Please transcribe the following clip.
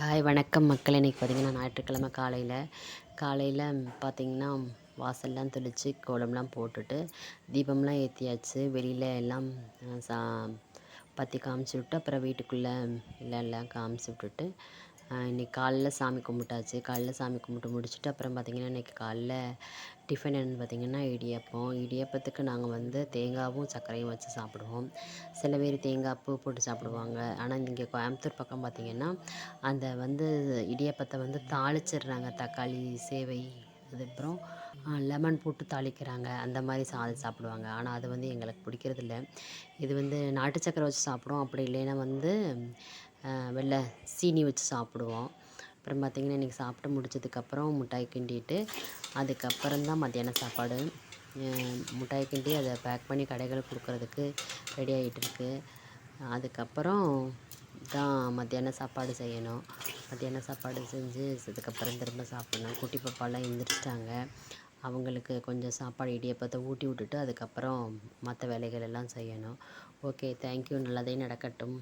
Hi வணக்கம் மக்கள். இன்றைக்கி பார்த்திங்கன்னா ஞாயிற்றுக்கிழமை காலையில். காலையில் பார்த்திங்கன்னா வாசல்லாம் தெளித்து கோலம்லாம் போட்டுட்டு தீபம்லாம் ஏற்றியாச்சு வெளியில் எல்லாம் சா பற்றி காமிச்சு விட்டு அப்புறம் வீட்டுக்குள்ளே எல்லாம் எல்லாம் காமிச்சு விட்டுட்டு இன்றைக்கி காலைல சாமி கும்பிட்டாச்சு. காலைல சாமி கும்பிட்டு முடிச்சுட்டு அப்புறம் பார்த்திங்கன்னா இன்றைக்கி காலைல டிஃபன் என்னென்னு பார்த்திங்கன்னா இடியப்பம். இடியப்பத்துக்கு நாங்கள் வந்து தேங்காவும் சர்க்கரையும் வச்சு சாப்பிடுவோம். சில பேர் தேங்காய் பூ போட்டு சாப்பிடுவாங்க. ஆனால் இங்கே கோயம்புத்தூர் பக்கம் பார்த்திங்கன்னா அந்த வந்து இடியப்பத்தை வந்து தாளிச்சிடுறாங்க. தக்காளி சேவை அதுக்கப்புறம் லெமன் போட்டு தாளிக்கிறாங்க. அந்த மாதிரி சாதம் சாப்பிடுவாங்க. ஆனால் அது வந்து எங்களுக்கு பிடிக்கிறதில்ல. இது வந்து நாட்டு சக்கரை வச்சு சாப்பிடுவோம். அப்படி இல்லைன்னா வந்து வெள்ளை சீனி வச்சு சாப்பிடுவோம். அப்புறம் பார்த்திங்கன்னா இன்றைக்கி சாப்பிட்டு முடிச்சதுக்கப்புறம் மிட்டாய் கிண்டிட்டு அதுக்கப்புறம் தான் மத்தியான சாப்பாடு. மிட்டாய் கிண்டி அதை பேக் பண்ணி கடைகளுக்கு கொடுக்குறதுக்கு ரெடி ஆகிட்டுருக்கு அதுக்கப்புறம் தான் மத்தியான சாப்பாடு செய்யணும். மத்தியான சாப்பாடு செஞ்சு அதுக்கப்புறம் திரும்ப சாப்பிட்ணும். குட்டி பாப்பாலாம் எழுந்திரிச்சிட்டாங்க அவங்களுக்கு கொஞ்சம் சாப்பாடு இடியப்பத்தை ஊட்டி விட்டுட்டு அதுக்கப்புறம் மற்ற வேலைகள் எல்லாம் செய்யணும். ஓகே தேங்க்யூ நல்லதே நடக்கட்டும்.